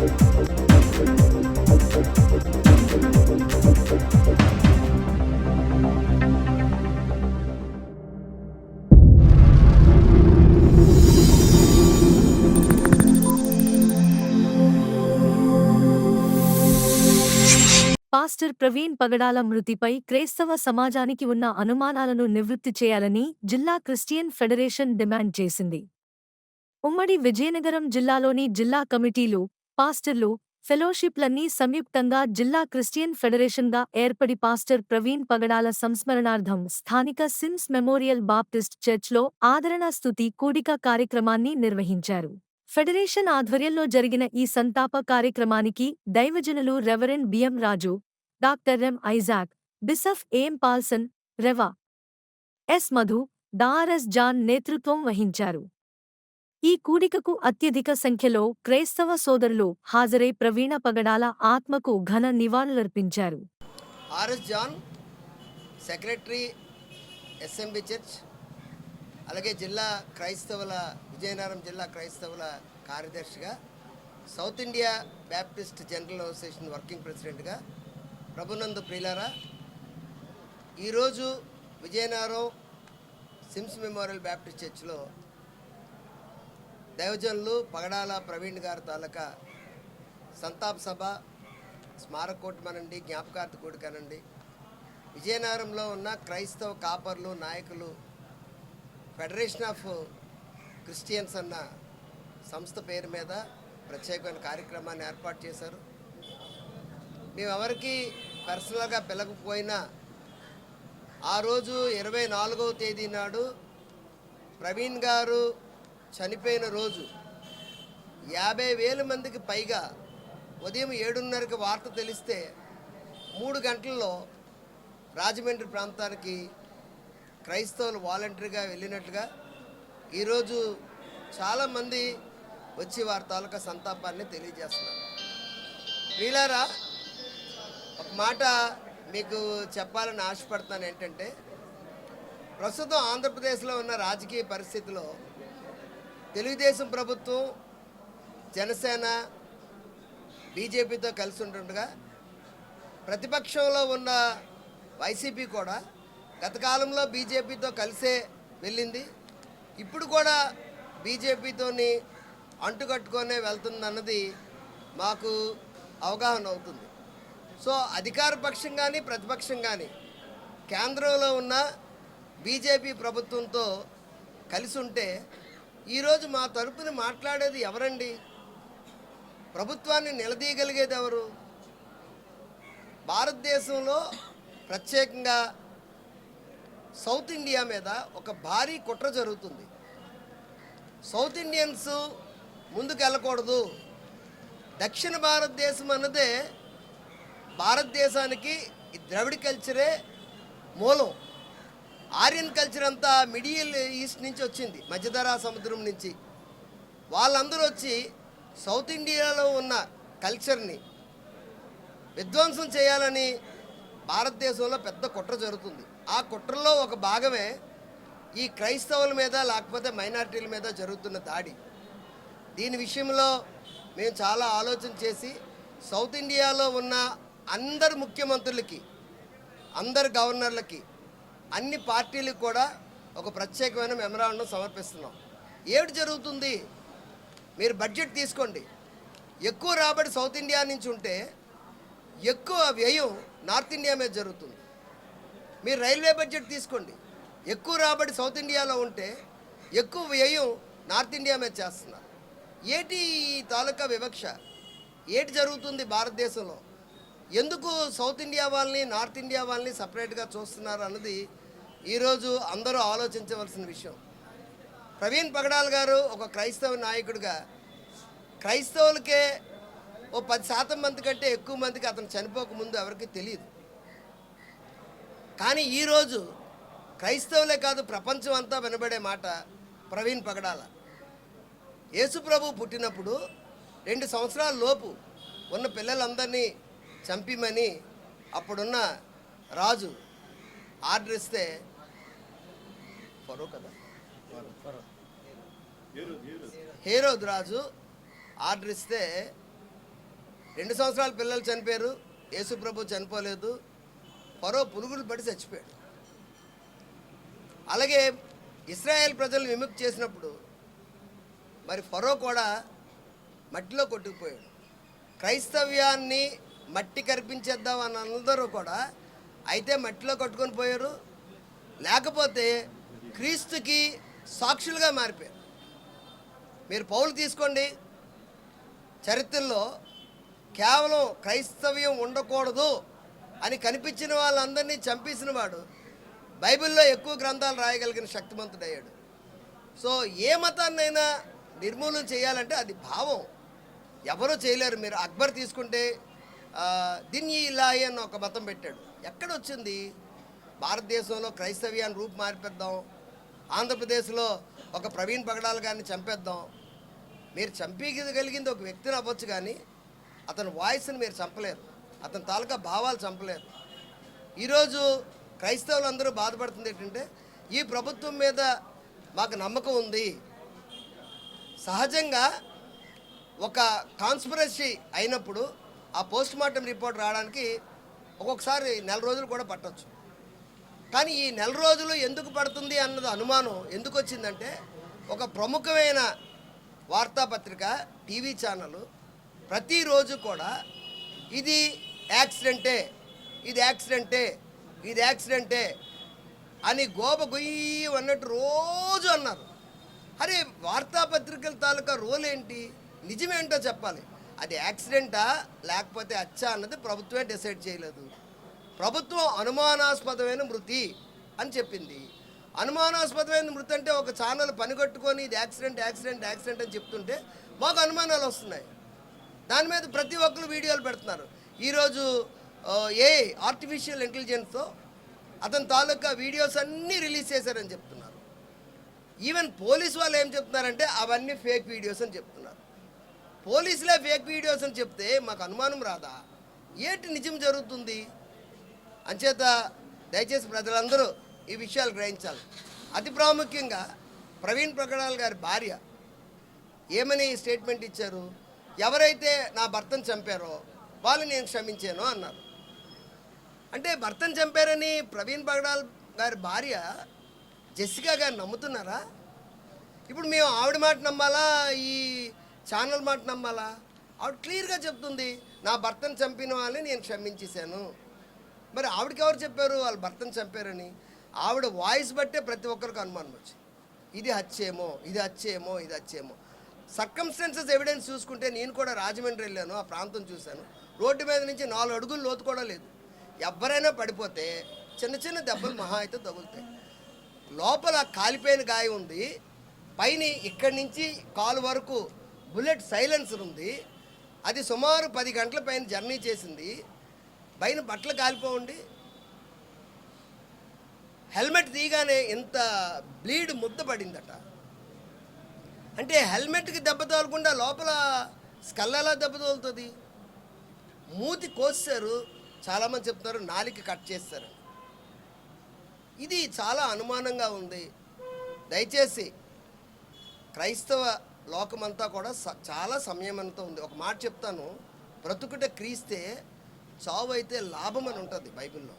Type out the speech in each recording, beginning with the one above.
Pastor Praveen పగడాల మృతిపై క్రైస్తవ సమాజానికి ఉన్న అనుమానాలను నివృత్తి చేయాలని జిల్లా క్రిస్టియన్ ఫెడరేషన్ డిమాండ్ చేసింది. ఉమ్మడి విజయనగరం జిల్లాలోని జిల్లా కమిటీలు పాస్టర్లు ఫెలోషిప్లన్నీ సంయుక్తంగా జిల్లా క్రిస్టియన్ ఫెడరేషన్గా ఏర్పడి పాస్టర్ ప్రవీణ్ పగడాల సంస్మరణార్థం స్థానిక సిమ్స్ మెమోరియల్ బాప్టిస్ట్ చర్చ్లో ఆదరణ స్తుతి కూడిక కార్యక్రమాన్ని నిర్వహించారు. ఫెడరేషన్ ఆధ్వర్యంలో జరిగిన ఈ సంతాప కార్యక్రమానికి దైవజనులు reverend BM Raju doctor M Isaac bishop M Paulson rev S Madhu Dr R S John నేతృత్వం వహించారు. ఈ కూడికకు అత్యధిక సంఖ్యలో క్రైస్తవ సోదరులు హాజరై ప్రవీణ పగడాల ఆత్మకు ఘన నివాళులర్పించారు. RS John secretary SMB church అలాగే జిల్లా క్రైస్తవుల విజయనగరం జిల్లా క్రైస్తవుల కార్యదర్శిగా South India Baptist General Association working ప్రెసిడెంట్గా ప్రభునందు ప్రియులారా ఈరోజు విజయనగరం సిమ్స్ మెమోరియల్ బ్యాప్టిస్ట్ చర్చ్లో దైవజనులు పగడాల ప్రవీణ్ గారి తాలూకా సంతాప సభ స్మారక కూటమనండి జ్ఞాపకార్థ కూడికనండి. విజయనగరంలో ఉన్న క్రైస్తవ కాపర్లు నాయకులు ఫెడరేషన్ ఆఫ్ క్రిస్టియన్స్ అన్న సంస్థ పేరు మీద ప్రత్యేకమైన కార్యక్రమాన్ని ఏర్పాటు చేశారు. మేమెవరికి పర్సనల్గా పిలకపోయినా ఆ రోజు ఇరవై నాలుగవ తేదీ నాడు ప్రవీణ్ గారు చనిపోయిన రోజు యాభై వేల మందికి పైగా ఉదయం ఏడున్నరకి వార్త తెలిస్తే మూడు గంటల్లో రాజమండ్రి ప్రాంతానికి క్రైస్తవులు వాలంటరీగా వెళ్ళినట్లుగా ఈరోజు చాలామంది వచ్చి వారి తాలూకా సంతాపాన్ని తెలియజేస్తున్నారు. వీళ్ళారా ఒక మాట మీకు చెప్పాలని ఆశపడుతున్నాను ఏంటంటే ప్రస్తుతం ఆంధ్రప్రదేశ్లో ఉన్న రాజకీయ పరిస్థితిలో తెలుగుదేశం ప్రభుత్వం జనసేన బీజేపీతో కలిసి ఉంటుండగా ప్రతిపక్షంలో ఉన్న వైసీపీ కూడా గత కాలంలో బీజేపీతో కలిసే వెళ్ళింది. ఇప్పుడు కూడా బీజేపీతోని అంటుకట్టుకొనే వెళ్తుందన్నది మాకు అవగాహన అవుతుంది. సో అధికార పక్షం కానీ ప్రతిపక్షం కానీ కేంద్రంలో ఉన్న బీజేపీ ప్రభుత్వంతో కలిసి ఉంటే ఈరోజు మా తరపున మాట్లాడేది ఎవరండి? ప్రభుత్వాన్ని నిలదీయగలిగేది ఎవరు? భారతదేశంలో ప్రత్యేకంగా సౌత్ ఇండియా మీద ఒక భారీ కుట్ర జరుగుతుంది. సౌత్ ఇండియన్స్ ముందుకు వెళ్ళకూడదు దక్షిణ భారతదేశం అన్నదే భారతదేశానికి ఈ ద్రవిడ కల్చరే మూలం. ఆర్యన్ కల్చర్ అంతా మిడియల్ ఈస్ట్ నుంచి వచ్చింది మధ్యధరా సముద్రం నుంచి. వాళ్ళందరూ వచ్చి సౌత్ ఇండియాలో ఉన్న కల్చర్ని విధ్వంసం చేయాలని భారతదేశంలో పెద్ద కుట్ర జరుగుతుంది. ఆ కుట్రలో ఒక భాగమే ఈ క్రైస్తవుల మీద లేకపోతే మైనారిటీల మీద జరుగుతున్న దాడి. దీని విషయంలో మేము చాలా ఆలోచన చేసి సౌత్ ఇండియాలో ఉన్న అందరు ముఖ్యమంత్రులకి అందరు గవర్నర్లకి అన్ని పార్టీలకు కూడా ఒక ప్రత్యేకమైన మెమరాండం సమర్పిస్తున్నాం. ఏమిటి జరుగుతుంది. మీరు బడ్జెట్ తీసుకోండి. ఎక్కువ రాబడి సౌత్ ఇండియా నుంచి ఉంటే ఎక్కువ వ్యయం నార్త్ ఇండియా మీద జరుగుతుంది. మీరు రైల్వే బడ్జెట్ తీసుకోండి. ఎక్కువ రాబడి సౌత్ ఇండియాలో ఉంటే ఎక్కువ వ్యయం నార్త్ ఇండియా మీద చేస్తున్నారు. ఏటి తాలూకా వివక్ష? ఏటి జరుగుతుంది భారతదేశంలో? ఎందుకు సౌత్ ఇండియా వాళ్ళని నార్త్ ఇండియా వాళ్ళని సపరేట్గా చూస్తున్నారు అన్నది ఈరోజు అందరూ ఆలోచించవలసిన విషయం. ప్రవీణ్ పగడాల్ గారు ఒక క్రైస్తవ నాయకుడిగా క్రైస్తవులకే ఓ పది శాతం మంది కంటే ఎక్కువ మందికి అతను చనిపోకముందు ఎవరికి తెలియదు. కానీ ఈరోజు క్రైస్తవులే కాదు ప్రపంచం అంతా వినబడే మాట ప్రవీణ్ పగడాల. యేసుప్రభు పుట్టినప్పుడు రెండు సంవత్సరాల లోపు ఉన్న పిల్లలందరినీ చంపిమని అప్పుడున్న రాజు ఆర్డర్ ఇస్తే ఫరో కదా హేరోద్ రాజు ఆర్డర్ ఇస్తే రెండు సంవత్సరాల పిల్లలు చనిపోయారు యేసు ప్రభు చనిపోలేదు పరో పురుగులు పడి చచ్చిపోయాడు. అలాగే ఇస్రాయేల్ ప్రజలు విముక్తి చేసినప్పుడు మరి ఫరో కూడా మట్టిలో కొట్టుకుపోయాడు. క్రైస్తవ్యాన్ని మట్టి కరిపించేద్దాం అని అందరూ కూడా అయితే మట్టిలో కొట్టుకొని పోయారు. లేకపోతే క్రీస్తుకి సాక్షులుగా మారిపోయారు. మీరు పౌలు తీసుకోండి. చరిత్రలో కేవలం క్రైస్తవ్యం ఉండకూడదు అని కనిపించిన వాళ్ళందరినీ చంపేసిన వాడు బైబిల్లో ఎక్కువ గ్రంథాలు రాయగలిగిన శక్తిమంతుడయ్యాడు. సో ఏ మతాన్నైనా నిర్మూలన చేయాలంటే అది భావం. ఎవరూ చేయలేరు. మీరు అక్బర్ తీసుకుంటే ఆ, దిన్ ఇలాహి అని ఒక మతం పెట్టాడు. ఎక్కడ వచ్చింది? భారతదేశంలో క్రైస్తవ్యాన్ని రూపు మార్పేద్దాం ఆంధ్రప్రదేశ్లో ఒక ప్రవీణ్ పగడాల గారిని చంపేద్దాం. మీరు చంపగలిగింది ఒక వ్యక్తిని అవ్వచ్చు కానీ అతని వాయిస్ని మీరు చంపలేరు. అతని తాలూకా భావాలు చంపలేరు. ఈరోజు క్రైస్తవులు అందరూ బాధపడుతుంది ఏంటంటే ఈ ప్రభుత్వం మీద మాకు నమ్మకం ఉంది. సహజంగా ఒక కాన్స్పిరసీ అయినప్పుడు ఆ పోస్ట్ మార్టం రిపోర్ట్ రావడానికి ఒక్కొక్కసారి నెల రోజులు కూడా పట్టవచ్చు కానీ ఈ నెల రోజులు ఎందుకు పడుతుంది అన్నది అనుమానం ఎందుకు వచ్చిందంటే ఒక ప్రముఖమైన వార్తాపత్రిక టీవీ ఛానల్ ప్రతిరోజు కూడా ఇది యాక్సిడెంటే ఇది యాక్సిడెంటే ఇది యాక్సిడెంటే అని గోప గొయ్యి అన్నట్టు రోజు అన్నారు. అరే వార్తాపత్రికల తాలూకా రోల్ ఏంటి? నిజమేంటో చెప్పాలి. అది యాక్సిడెంటా లేకపోతే అచ్చా అన్నది ప్రభుత్వమే డిసైడ్ చేయలేదు. ప్రభుత్వం అనుమానాస్పదమైన మృతి అని చెప్పింది. అనుమానాస్పదమైన మృతి అంటే ఒక ఛానల్ పనిగట్టుకొని ఇది యాక్సిడెంట్ యాక్సిడెంట్ యాక్సిడెంట్ అని చెప్తుంటే మాకు అనుమానాలు వస్తున్నాయి. దాని మీద ప్రతి ఒక్కరు వీడియోలు పెడుతున్నారు. ఈరోజు ఏ ఆర్టిఫిషియల్ ఇంటెలిజెన్స్తో అతని తాలూకా వీడియోస్ అన్నీ రిలీజ్ చేశారని చెప్తున్నారు. ఈవెన్ పోలీస్ వాళ్ళు ఏం చెప్తున్నారంటే అవన్నీ ఫేక్ వీడియోస్ అని చెప్తున్నారు. పోలీసులే ఫేక్ వీడియోస్ అని చెప్తే మాకు అనుమానం రాదా? ఏంటి నిజం జరుగుతుంది? అంచేత దయచేసి ప్రజలందరూ ఈ విషయాలు గ్రహించాలి. అతి ప్రాముఖ్యంగా ప్రవీణ్ ప్రకటాల్ గారి భార్య ఏమని స్టేట్మెంట్ ఇచ్చారు? ఎవరైతే నా భర్తను చంపారో వాళ్ళు నేను క్షమించాను అన్నారు. అంటే భర్తను చంపారని ప్రవీణ్ పగడాల్ గారి భార్య జెసికా గారు నమ్ముతున్నారా? ఇప్పుడు మేము ఆవిడ మాట నమ్మాలా? ఈ ఛానల్ మాట నమ్మాలా? ఆవిడ క్లియర్గా చెప్తుంది నా భర్తను చంపిన వాళ్ళని నేను క్షమించేశాను. మరి ఆవిడకి ఎవరు చెప్పారు? వాళ్ళ భర్తను చంపారని. ఆవిడ వాయిస్ బట్టే ప్రతి ఒక్కరికి అనుమానం వచ్చింది. ఇది హత్యేమో ఇది హత్యేమో ఇది హత్యేమో. సర్కమ్స్టెన్సెస్ ఎవిడెన్స్ చూసుకుంటే నేను కూడా రాజమండ్రి వెళ్ళాను ఆ ప్రాంతం చూశాను. రోడ్డు మీద నుంచి నాలుగు అడుగులు లోతు కూడా లేదు. ఎవరైనా పడిపోతే చిన్న చిన్న దెబ్బలు మహా అయితే తగులుతాయి. లోపల కాలిపోయిన గాయం ఉంది. పైన ఇక్కడి నుంచి కాలు వరకు బుల్లెట్ సైలెన్సర్ ఉంది. అది సుమారు పది గంటల పైన జర్నీ చేసింది. పైన బట్టలు కాలిపోండి హెల్మెట్ తీయగానే ఇంత బ్లీడ్ ముద్ద పడిందట. అంటే హెల్మెట్కి దెబ్బ తోలకుండా లోపల స్కల్ ఎలా దెబ్బ తోలుతుంది మూతి కోసారు చాలామంది చెప్తున్నారు నాలికి కట్ చేస్తారు ఇది చాలా అనుమానంగా ఉంది. దయచేసి క్రైస్తవ లోకమంతా కూడా చాలా సంయమనతో ఉంది. ఒక మాట చెప్తాను. బ్రతుకుట క్రీస్తే చావు అయితే లాభం అని ఉంటుంది బైబిల్లో.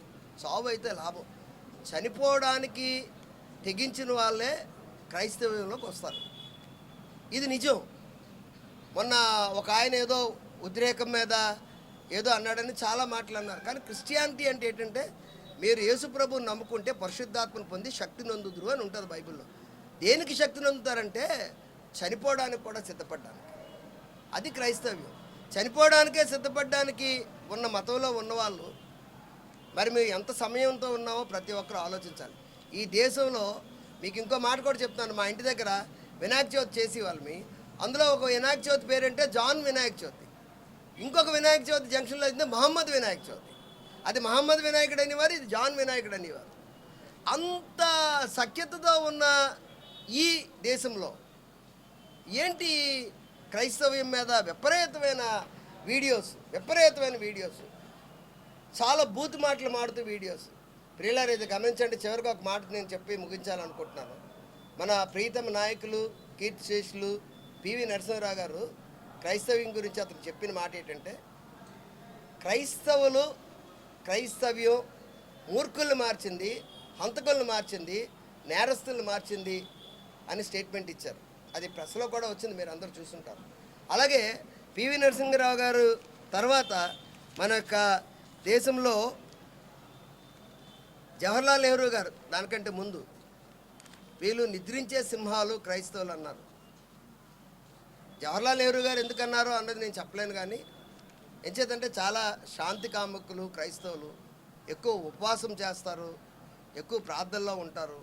చావు అయితే లాభం. చనిపోవడానికి తెగించిన వాళ్ళే క్రైస్తవ్యంలోకి వస్తారు. ఇది నిజం. మొన్న ఒక ఆయన ఏదో ఉద్రేకం మీద ఏదో అన్నాడని చాలా మాటలు అన్నారు. కానీ క్రిస్టియానిటీ అంటే ఏంటంటే మీరు యేసుప్రభుని నమ్ముకుంటే పరిశుద్ధాత్మను పొంది శక్తి నందుదురు అని ఉంటుంది బైబిల్లో. దేనికి శక్తి నందుతారంటే చనిపోవడానికి కూడా సిద్ధపడ్డానికి. అది క్రైస్తవ్యం. చనిపోవడానికే సిద్ధపడడానికి ఉన్న మతంలో ఉన్నవాళ్ళు మరి మేము ఎంత సమయంతో ఉన్నామో ప్రతి ఒక్కరు ఆలోచించాలి. ఈ దేశంలో మీకు ఇంకో మాట కూడా చెప్తాను మా ఇంటి దగ్గర వినాయక చవితి చేసేవాళ్ళమి. అందులో ఒక వినాయక చవితి పేరంటే జాన్ వినాయక చవితి. ఇంకొక వినాయక చవితి జంక్షన్లో అయితే మహమ్మద్ వినాయక చవితి. అది మహమ్మద్ వినాయకుడు అనేవారు ఇది జాన్ వినాయకుడు అనేవారు. అంత సఖ్యతతో ఉన్న ఈ దేశంలో ఏంటి క్రైస్తవ్యం మీద విపరీతమైన వీడియోస్ విపరీతమైన వీడియోస్. చాలా బూత్ మాటలు మాడుతూ వీడియోస్. ప్రియులారు ఇది గమనించండి చివరికి ఒక మాట నేను చెప్పి ముగించాలనుకుంటున్నాను. మన ప్రీతమ నాయకులు కీర్తిశేషులు పివి నరసింహరావు గారు క్రైస్తవ్యం గురించి అతను చెప్పిన మాట ఏంటంటే క్రైస్తవులు క్రైస్తవ్యం మూర్ఖుల్ని మార్చింది హంతకుల్ని మార్చింది నేరస్తులను మార్చింది అని స్టేట్మెంట్ ఇచ్చారు. అది ప్రెస్లో కూడా వచ్చింది మీరు అందరూ చూసుంటారు. అలాగే పివి నరసింహరావు గారు తర్వాత మన యొక్క దేశంలో జవహర్లాల్ నెహ్రూ గారు దానికంటే ముందు వీళ్ళు నిద్రించే సింహాలు క్రైస్తవులు అన్నారు. జవహర్లాల్ నెహ్రూ గారు ఎందుకన్నారో అన్నది నేను చెప్పలేను కానీ ఎంచేతంటే చాలా శాంతి కాముకులు క్రైస్తవులు ఎక్కువ ఉపవాసం చేస్తారు ఎక్కువ ప్రార్థనలో ఉంటారు.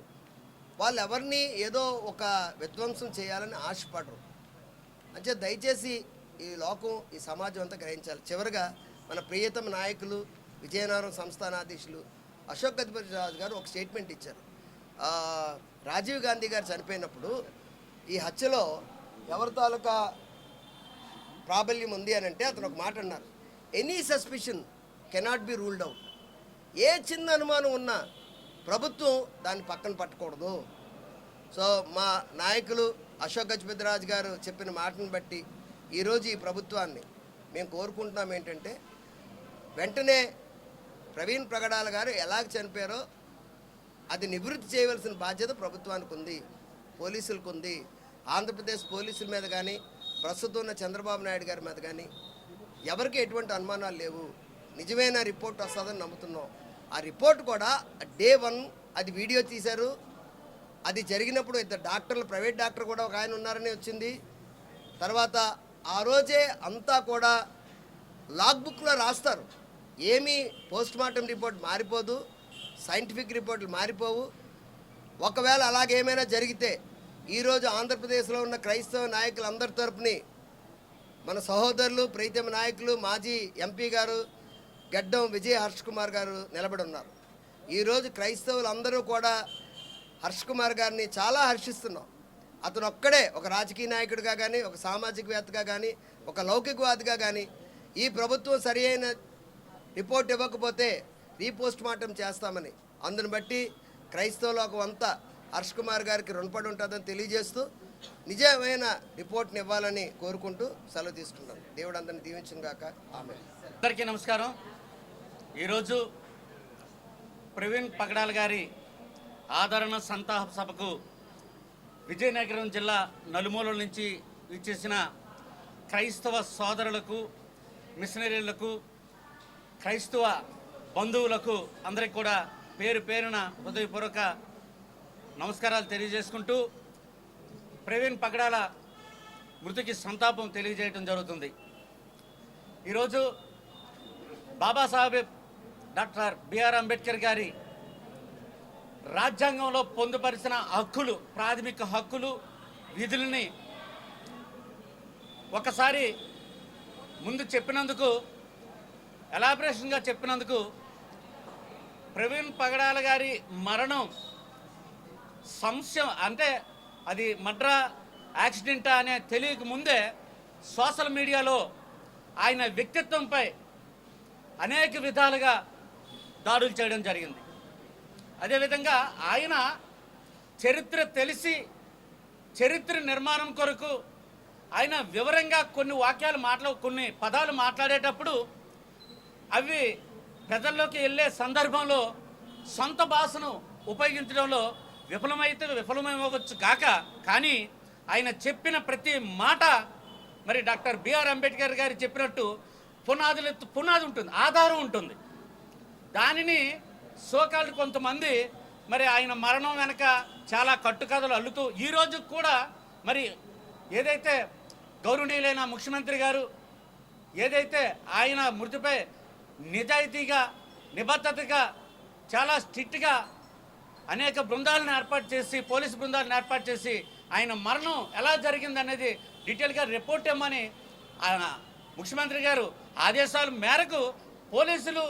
వాళ్ళు ఎవరిని ఏదో ఒక విధ్వంసం చేయాలని ఆశపడరు. అంటే దయచేసి ఈ లోకం ఈ సమాజం అంతా గ్రహించాలి. చివరిగా మన ప్రియతమ నాయకులు విజయనగరం సంస్థానాధీశులు అశోక్ గజపతి రాజు గారు ఒక స్టేట్మెంట్ ఇచ్చారు. రాజీవ్ గాంధీ గారు చనిపోయినప్పుడు ఈ హత్యలో ఎవరి తాలూకా ప్రాబల్యం ఉంది అని అంటే అతను ఒక మాట అన్నారు. Any suspicion cannot be ruled out ఏ చిన్న అనుమానం ఉన్నా ప్రభుత్వం దాన్ని పక్కన పట్టకూడదు. సో మా నాయకులు అశోక్ గజపతిరాజు గారు చెప్పిన మాటను బట్టి ఈరోజు ఈ ప్రభుత్వాన్ని మేము కోరుకుంటున్నాం ఏంటంటే వెంటనే ప్రవీణ్ ప్రగడాల గారు ఎలాగ చనిపోయారో అది నివృత్తి చేయవలసిన బాధ్యత ప్రభుత్వానికి ఉంది పోలీసులకు ఉంది. ఆంధ్రప్రదేశ్ పోలీసుల మీద కానీ ప్రస్తుతం ఉన్న చంద్రబాబు నాయుడు గారి మీద కానీ ఎవరికి ఎటువంటి అనుమానాలు లేవు. నిజమైన రిపోర్ట్ వస్తుందని నమ్ముతున్నాం. ఆ రిపోర్ట్ కూడా డే వన్ అది వీడియో తీశారు. అది జరిగినప్పుడు ఇద్దరు డాక్టర్లు ప్రైవేట్ డాక్టర్ కూడా ఒక ఆయన ఉన్నారని వచ్చింది. తర్వాత ఆ రోజే అంతా కూడా లాగ్ బుక్లో రాస్తారు. ఏమీ పోస్ట్ మార్టం రిపోర్ట్ మారిపోదు సైంటిఫిక్ రిపోర్ట్లు మారిపోవు. ఒకవేళ అలాగేమైనా జరిగితే ఈరోజు ఆంధ్రప్రదేశ్లో ఉన్న క్రైస్తవ నాయకులందరి తరపుని మన సహోదరులు ప్రీతమ నాయకులు మాజీ ఎంపీ గారు గడ్డం విజయ్ హర్ష్ కుమార్ గారు నిలబడి ఉన్నారు ఈరోజు క్రైస్తవులు అందరూ కూడా హర్ష్ కుమార్ గారిని చాలా హర్షిస్తున్నాం. అతను ఒక్కడే ఒక రాజకీయ నాయకుడిగా కానీ ఒక సామాజికవేత్తగా కానీ ఒక లౌకికవాదిగా కానీ ఈ ప్రభుత్వం సరి అయిన రిపోర్ట్ ఇవ్వకపోతే రీపోస్ట్ మార్టం చేస్తామని. అందును బట్టి క్రైస్తవులకు అంతా హర్ష్ కుమార్ గారికి రుణపడి ఉంటుందని తెలియజేస్తూ నిజమైన రిపోర్ట్ని ఇవ్వాలని కోరుకుంటూ సెలవు తీసుకున్నాను దేవుడు అందరిని దీవించిన గాక ఆమె అందరికీ నమస్కారం. ఈరోజు ప్రవీణ్ పగడాల్ గారి ఆదరణ సంతాప సభకు విజయనగరం జిల్లా నలుమూలల నుంచి ఇచ్చేసిన క్రైస్తవ సోదరులకు మిషనరీలకు క్రైస్తవ బంధువులకు అందరికి కూడా పేరు పేరున హృదయపూర్వక నమస్కారాలు తెలియజేసుకుంటూ ప్రవీణ్ పగడాల మృతికి సంతాపం తెలియజేయడం జరుగుతుంది. ఈరోజు బాబాసాహెబ్ డాక్టర్ బిఆర్ అంబేద్కర్ గారి రాజ్యాంగంలో పొందుపరిచిన హక్కులు ప్రాథమిక హక్కులు విధులని ఒకసారి ముందు చెప్పినందుకు ఎలాబరేషన్గా చెప్పినందుకు ప్రవీణ్ పగడాల గారి మరణం సంశయం అంటే అది మడ్రా యాక్సిడెంటా అనే తెలియక ముందే సోషల్ మీడియాలో ఆయన వ్యక్తిత్వంపై అనేక విధాలుగా దాడులు చేయడం జరిగింది. అదేవిధంగా ఆయన చరిత్ర తెలిసి చరిత్ర నిర్మాణం కొరకు ఆయన వివరంగా కొన్ని వాక్యాలు మాట్లా కొన్ని పదాలు మాట్లాడేటప్పుడు అవి ప్రజల్లోకి వెళ్ళే సందర్భంలో సొంత భాషను ఉపయోగించడంలో విఫలమైతే విఫలమవ్వచ్చు కాక కానీ ఆయన చెప్పిన ప్రతి మాట మరి డాక్టర్ బిఆర్ అంబేద్కర్ గారు చెప్పినట్టు పునాదులు పునాది ఉంటుంది ఆధారం ఉంటుంది. దానిని సోకాల్డ్ కొంతమంది మరి ఆయన మరణం వెనక చాలా కట్టుకథలు అల్లుతూ ఈ రోజు కూడా మరి ఏదైతే గౌరవనీయులైన ముఖ్యమంత్రి గారు ఏదైతే ఆయన మృతిపై నిజాయితీగా నిబద్ధతగా చాలా స్ట్రిక్ట్గా అనేక బృందాలను ఏర్పాటు చేసి పోలీసు బృందాలను ఏర్పాటు చేసి ఆయన మరణం ఎలా జరిగింది అనేది డీటెయిల్గా రిపోర్ట్ ఇవ్వమని ముఖ్యమంత్రి గారు ఆదేశాల మేరకు పోలీసులు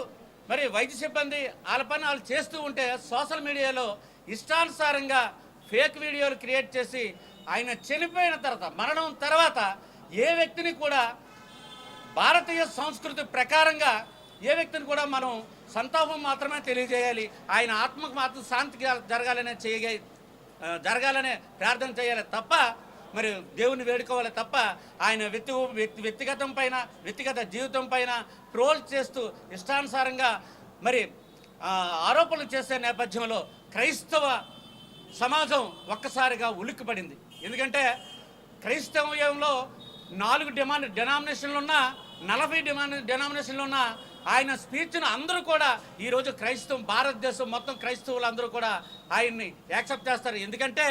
మరి వైద్య సిబ్బంది వాళ్ళ పని వాళ్ళు చేస్తూ ఉంటే సోషల్ మీడియాలో ఇష్టానుసారంగా ఫేక్ వీడియోలు క్రియేట్ చేసి ఆయన చనిపోయిన తర్వాత మరణం తర్వాత ఏ వ్యక్తిని కూడా భారతీయ సంస్కృతి ప్రకారంగా ఏ వ్యక్తిని కూడా మనం సంతాపం మాత్రమే తెలియజేయాలి. ఆయన ఆత్మకు మాత్రం శాంతి జరగాలనే చేయగా జరగాలనే ప్రార్థన చేయాలి తప్ప మరి దేవుని వేడుకోవాలి తప్ప ఆయన వ్యక్తి వ్యక్తి వ్యక్తిగతం పైన వ్యక్తిగత జీవితం పైన ట్రోల్ చేస్తూ ఇష్టానుసారంగా మరి ఆరోపణలు చేసే నేపథ్యంలో క్రైస్తవ సమాజం ఒక్కసారిగా ఉలిక్కిపడింది. ఎందుకంటే క్రైస్తవంలో నాలుగు డిమాండ్ డెనామినేషన్లు ఉన్నా నలభై డిమాండ్ డెనామినేషన్లు ఉన్నా ఆయన స్పీచ్ను అందరూ కూడా ఈరోజు క్రైస్తవం భారతదేశం మొత్తం క్రైస్తవులు అందరూ కూడా ఆయన్ని యాక్సెప్ట్ చేస్తారు. ఎందుకంటే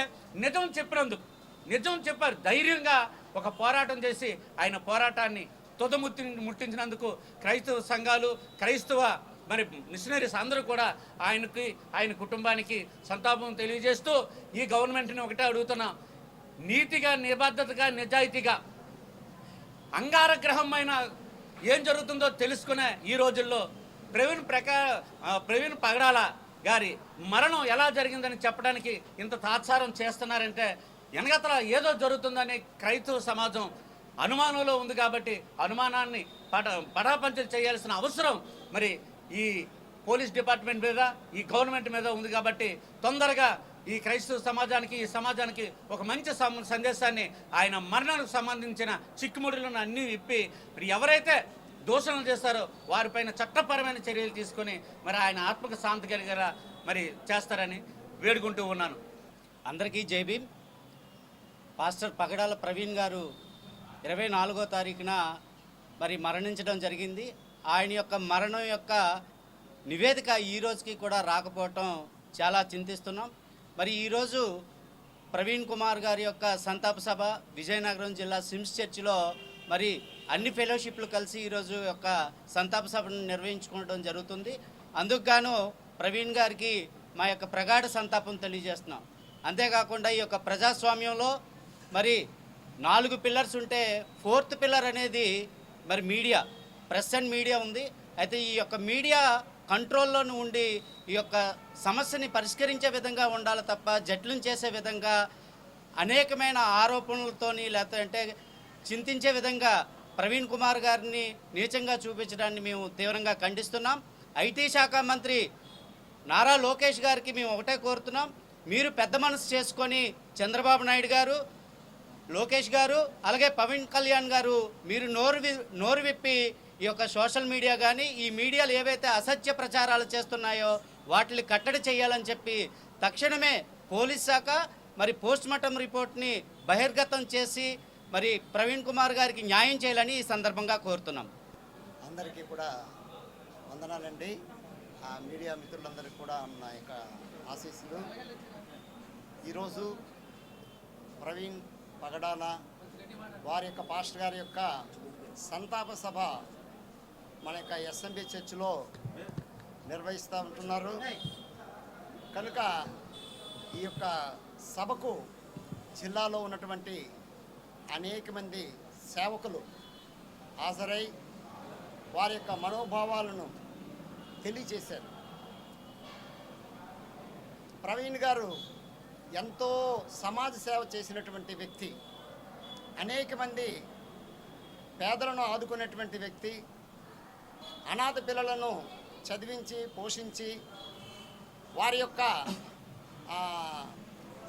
నిజం చెప్పినందుకు నిజం చెప్పారు. ధైర్యంగా ఒక పోరాటం చేసి ఆయన పోరాటాన్ని తుదముత్తి ముట్టించినందుకు క్రైస్తవ సంఘాలు క్రైస్తవ మరి మిషనరీస్ అందరూ కూడా ఆయనకి ఆయన కుటుంబానికి సంతాపం తెలియజేస్తూ ఈ గవర్నమెంట్ని ఒకటే అడుగుతున్నా. నీతిగా నిబద్ధతగా నిజాయితీగా అంగారగ్రహమైన ఏం జరుగుతుందో తెలుసుకునే ఈ రోజుల్లో ప్రవీణ్ ప్రకా ప్రవీణ్ పగడాల గారి మరణం ఎలా జరిగిందని చెప్పడానికి ఇంత తాత్సారం చేస్తున్నారంటే వెనకతల ఏదో జరుగుతుందని క్రైస్తవ సమాజం అనుమానంలో ఉంది కాబట్టి అనుమానాన్ని పట పటాపంచలు చేయాల్సిన అవసరం మరి ఈ పోలీస్ డిపార్ట్మెంట్ మీద ఈ గవర్నమెంట్ మీద ఉంది కాబట్టి తొందరగా ఈ క్రైస్తవ సమాజానికి ఈ సమాజానికి ఒక మంచి సందేశాన్ని ఆయన మరణానికి సంబంధించిన చిక్కుముడులను అన్నీ విప్పి మరి ఎవరైతే దూషణలు చేస్తారో వారిపైన చట్టపరమైన చర్యలు తీసుకొని మరి ఆయన ఆత్మక శాంతి కలిగేలా మరి చేస్తారని వేడుకుంటూ ఉన్నాను. అందరికీ జై భీమ్. పాస్టర్ పగడాల ప్రవీణ్ గారు ఇరవై నాలుగో తారీఖున మరి మరణించడం జరిగింది. ఆయన యొక్క మరణం యొక్క నివేదిక ఈ రోజుకి కూడా రాకపోవటం చాలా చింతిస్తున్నాం. మరి ఈరోజు ప్రవీణ్ కుమార్ గారి యొక్క సంతాప సభ విజయనగరం జిల్లా సిమ్స్ చర్చిలో మరి అన్ని ఫెలోషిప్లు కలిసి ఈరోజు యొక్క సంతాప సభను నిర్వహించుకోవడం జరుగుతుంది. అందుకు గాను ప్రవీణ్ గారికి మా యొక్క ప్రగాఢ సంతాపం తెలియజేస్తున్నాం. అంతేకాకుండా ఈ యొక్క ప్రజాస్వామ్యంలో మరి నాలుగు పిల్లర్స్ ఉంటే ఫోర్త్ పిల్లర్ అనేది మరి మీడియా ప్రెస్ అండ్ మీడియా ఉంది. అయితే ఈ యొక్క మీడియా కంట్రోల్లోనూ ఉండి ఈ యొక్క సమస్యని పరిష్కరించే విధంగా ఉండాలి తప్ప జట్లను చేసే విధంగా అనేకమైన ఆరోపణలతోని లేకపోతే చింతించే విధంగా ప్రవీణ్ కుమార్ గారిని నీచంగా చూపించడాన్ని మేము తీవ్రంగా ఖండిస్తున్నాం. ఐటీ శాఖ మంత్రి నారా లోకేష్ గారికి మేము ఒకటే కోరుతున్నాం. మీరు పెద్ద మనసు చేసుకొని చంద్రబాబు నాయుడు గారు లోకేష్ గారు అలాగే పవన్ కళ్యాణ్ గారు మీరు నోరు వి- నోరు విప్పి ఈ యొక్క సోషల్ మీడియా కానీ ఈ మీడియాలు ఏవైతే అసత్య ప్రచారాలు చేస్తున్నాయో వాటిని కట్టడి చేయాలని చెప్పి తక్షణమే పోలీస్ శాఖ మరి పోస్ట్ మార్టం రిపోర్ట్ని బహిర్గతం చేసి మరి ప్రవీణ్ కుమార్ గారికి న్యాయం చేయాలని ఈ సందర్భంగా కోరుతున్నాం. అందరికీ కూడా వందనాలండి. ఆ మీడియా మిత్రులందరికీ కూడా నా యొక్క ఆశీస్సులు. ఈరోజు ప్రవీణ్ పగడాల వారి యొక్క పాస్టర్ గారి యొక్క సంతాప సభ మన యొక్క ఎస్ఎంబి చర్చిలో నిర్వహిస్తూ ఉంటున్నారు. కనుక ఈ యొక్క సభకు జిల్లాలో ఉన్నటువంటి అనేక మంది సేవకులు హాజరై వారి యొక్క మనోభావాలను తెలియజేశారు. ప్రవీణ్ గారు ఎంతో సమాజ సేవ చేసినటువంటి వ్యక్తి అనేక మంది పేదలను ఆదుకునేటువంటి వ్యక్తి అనాథ పిల్లలను చదివించి పోషించి వారి యొక్క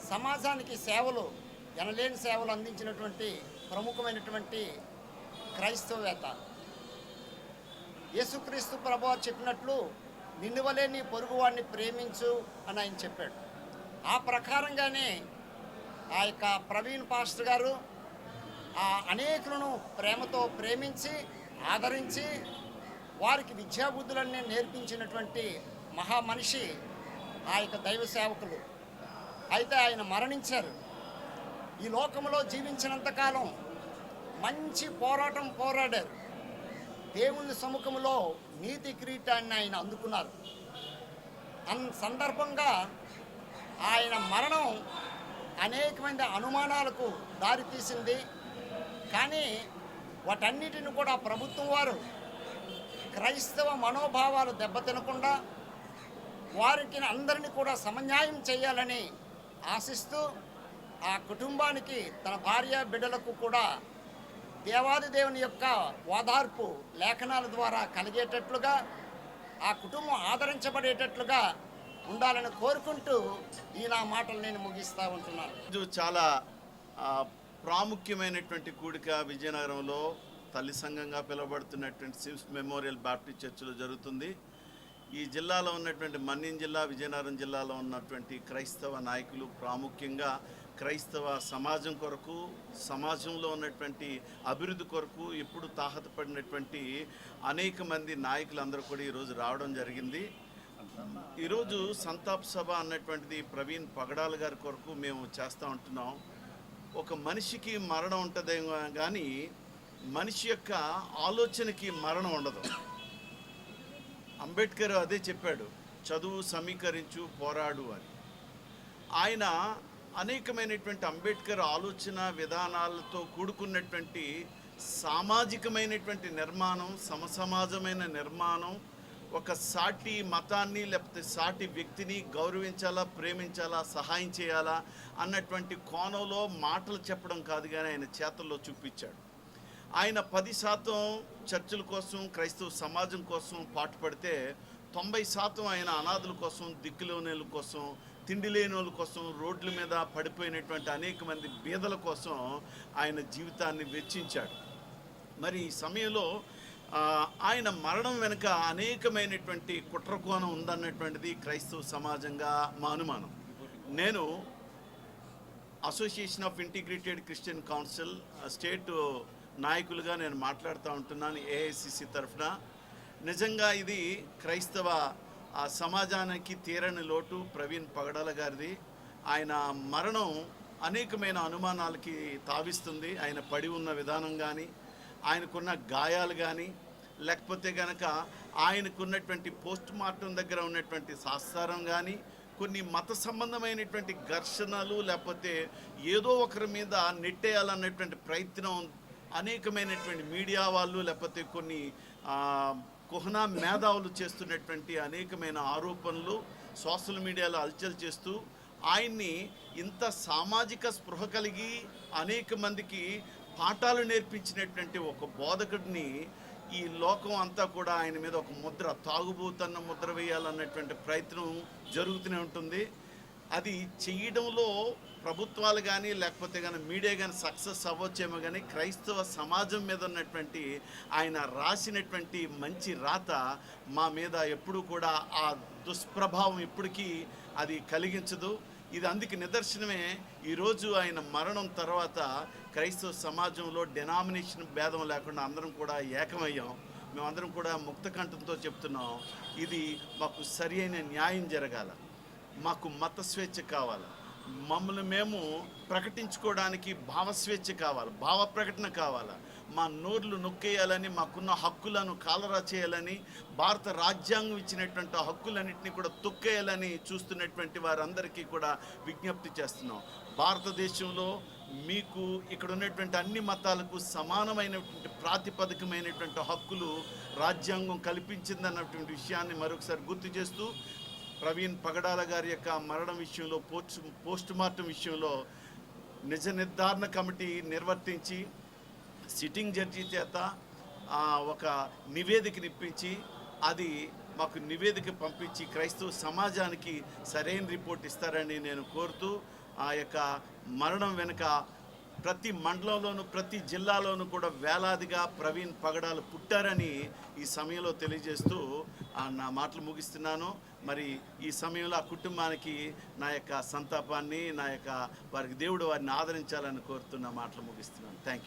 సమాజానికి సేవలు ఎనలేని సేవలు అందించినటువంటి ప్రముఖమైనటువంటి క్రైస్తవేత యేసుక్రీస్తు ప్రభు చెప్పినట్లు నిన్ను నీ పొరుగువాడిని ప్రేమించు అని ఆయన చెప్పాడు. ఆ ప్రకారంగానే ఆ యొక్క ప్రవీణ్ పాస్టర్ గారు ఆ అనేకులను ప్రేమతో ప్రేమించి ఆదరించి వారికి విద్యాబుద్ధులన్నీ నేర్పించినటువంటి మహా మనిషి ఆ యొక్క దైవ సేవకులు. అయితే ఆయన మరణించారు. ఈ లోకంలో జీవించినంతకాలం మంచి పోరాటం పోరాడారు. దేవుని సముఖంలో నీతి కిరీటాన్ని ఆయన అందుకున్నారు. అన్ సందర్భంగా ఆయన మరణం అనేకమైన అనుమానాలకు దారితీసింది కానీ వాటన్నిటిని కూడా ప్రభుత్వం వారు క్రైస్తవ మనోభావాలు దెబ్బతినకుండా వారికి అందరినీ కూడా సమన్యాయం చేయాలని ఆశిస్తూ ఆ కుటుంబానికి తన భార్య బిడ్డలకు కూడా దేవాది దేవుని యొక్క ఓదార్పు లేఖనాల ద్వారా కలిగేటట్లుగా ఆ కుటుంబం ఆదరించబడేటట్లుగా ఉండాలని కోరుకుంటూ ఈ నా మాటలు నేను ముగిస్తూ ఉంటున్నాను. ఇది చాలా ప్రాముఖ్యమైనటువంటి కూడిక విజయనగరంలో తల్లి సంఘంగా పిలువబడుతున్నటువంటి సిమ్స్ మెమోరియల్ బ్యాప్టిస్ట్ చర్చిలో జరుగుతుంది. ఈ జిల్లాలో ఉన్నటువంటి మన్యం జిల్లా విజయనగరం జిల్లాలో ఉన్నటువంటి క్రైస్తవ నాయకులు ప్రాముఖ్యంగా క్రైస్తవ సమాజం కొరకు సమాజంలో ఉన్నటువంటి అభివృద్ధి కొరకు ఎప్పుడు తాహతపడినటువంటి అనేక మంది నాయకులందరూ కూడా ఈరోజు రావడం జరిగింది. ఈరోజు సంతాప్ సభ అన్నటువంటిది ప్రవీణ్ పగడాల గారి కొరకు మేము చేస్తూ ఉంటున్నాం. ఒక మనిషికి మరణం ఉంటుందేమో కానీ మనిషి యొక్క ఆలోచనకి మరణం ఉండదు. అంబేద్కర్ అదే చెప్పాడు చదువు సమీకరించు పోరాడు అని. ఆయన అనేకమైనటువంటి అంబేద్కర్ ఆలోచన విధానాలతో కూడుకున్నటువంటి సామాజికమైనటువంటి నిర్మాణం సమసమాజమైన నిర్మాణం ఒక సాటి మతాన్ని లేకపోతే సాటి వ్యక్తిని గౌరవించాలా ప్రేమించాలా సహాయం చేయాలా అన్నటువంటి కోణంలో మాటలు చెప్పడం కాదు కానీ ఆయన చేతల్లో చూపించాడు. ఆయన పది శాతం చర్చిల కోసం క్రైస్తవ సమాజం కోసం పాటుపడితే తొంభై శాతం ఆయన అనాథుల కోసం దిక్కులేని కోసం తిండి లేని వాళ్ళ కోసం రోడ్ల మీద పడిపోయినటువంటి అనేక మంది బీదల కోసం ఆయన జీవితాన్ని వెచ్చించాడు. మరి ఈ సమయంలో ఆయన మరణం వెనుక అనేకమైనటువంటి కుట్రకోణం ఉందన్నటువంటిది క్రైస్తవ సమాజంగా మా అనుమానం. నేను association of integrated Christian council state నాయకులుగా నేను మాట్లాడుతూ ఉంటున్నాను ఏఐసిసి తరఫున. నిజంగా ఇది క్రైస్తవ ఆ, సమాజానికి తీరని లోటు ప్రవీణ్ పగడాల గారిది. ఆయన మరణం అనేకమైన అనుమానాలకి తావిస్తుంది. ఆయన పడి ఉన్న విధానం కానీ ఆయనకున్న గాయాలు కానీ లేకపోతే గనక ఆయనకున్నటువంటి పోస్ట్ మార్టం దగ్గర ఉన్నటువంటి సాస్తారం కానీ కొన్ని మత సంబంధమైనటువంటి ఘర్షణలు లేకపోతే ఏదో ఒకరి మీద నెట్టేయాలన్నటువంటి ప్రయత్నం అనేకమైనటువంటి మీడియా వాళ్ళు లేకపోతే కొన్ని కుహనా మేధావులు చేస్తున్నటువంటి అనేకమైన ఆరోపణలు సోషల్ మీడియాలో అల్చల్ చేస్తూ ఆయన్ని ఇంత సామాజిక స్పృహ కలిగి అనేక మందికి పాఠాలు నేర్పించినటువంటి ఒక బోధకుడిని ఈ లోకం అంతా కూడా ఆయన మీద ఒక ముద్ర తాగుబోతున్న ముద్ర వేయాలన్నటువంటి ప్రయత్నం జరుగుతూనే ఉంటుంది. అది చేయడంలో ప్రభుత్వాలు కానీ లేకపోతే కానీ మీడియా కానీ సక్సెస్ అవ్వచ్చేమో కానీ క్రైస్తవ సమాజం మీద ఉన్నటువంటి ఆయన రాసినటువంటి మంచి రాత మా మీద ఎప్పుడూ కూడా ఆ దుష్ప్రభావం ఇప్పటికీ అది కలిగించదు. ఇది అందుకు నిదర్శనమే. ఈరోజు ఆయన మరణం తర్వాత క్రైస్తవ సమాజంలో డెనామినేషన్ భేదం లేకుండా అందరం కూడా ఏకమయ్యాం. మేమందరం కూడా ముక్త కంఠంతో చెప్తున్నాం. ఇది మాకు సరి అయిన న్యాయం జరగాల. మాకు మత స్వేచ్ఛ కావాలి. మమ్మల్ని మేము ప్రకటించుకోవడానికి భావస్వేచ్ఛ కావాలి. భావ ప్రకటన కావాలి. మా నోర్లు నొక్కేయాలని మాకున్న హక్కులను కాలరా చేయాలని భారత రాజ్యాంగం ఇచ్చినటువంటి హక్కులన్నింటినీ కూడా తొక్కేయాలని చూస్తున్నటువంటి వారందరికీ కూడా విజ్ఞప్తి చేస్తున్నాం. భారతదేశంలో మీకు ఇక్కడ ఉన్నటువంటి అన్ని మతాలకు సమానమైనటువంటి ప్రాతిపదికమైనటువంటి హక్కులు రాజ్యాంగం కల్పించిందన్నటువంటి విషయాన్ని మరొకసారి గుర్తు చేస్తూ ప్రవీణ్ పగడాల గారి యొక్క మరణం విషయంలో పోస్ట్ పోస్ట్ మార్టం విషయంలో నిజ నిర్ధారణ కమిటీ నిర్వర్తించి సిట్టింగ్ జడ్జి చేత ఒక నివేదికని ఇప్పించి అది మాకు నివేదిక పంపించి క్రైస్తవ సమాజానికి సరైన రిపోర్ట్ ఇస్తారని నేను కోరుతూ ఆ యొక్క మరణం వెనుక ప్రతి మండలంలోనూ ప్రతి జిల్లాలోనూ కూడా వేలాదిగా ప్రవీణ్ పగడాలు పుట్టారని ఈ సమయంలో తెలియజేస్తూ నా మాటలు ముగిస్తున్నాను. మరి ఈ సమయంలో ఆ కుటుంబానికి నా యొక్క సంతాపాన్ని నా యొక్క వారికి దేవుడు వారిని ఆదరించాలని కోరుతున్న మాటలు ముగిస్తున్నాను. Thank you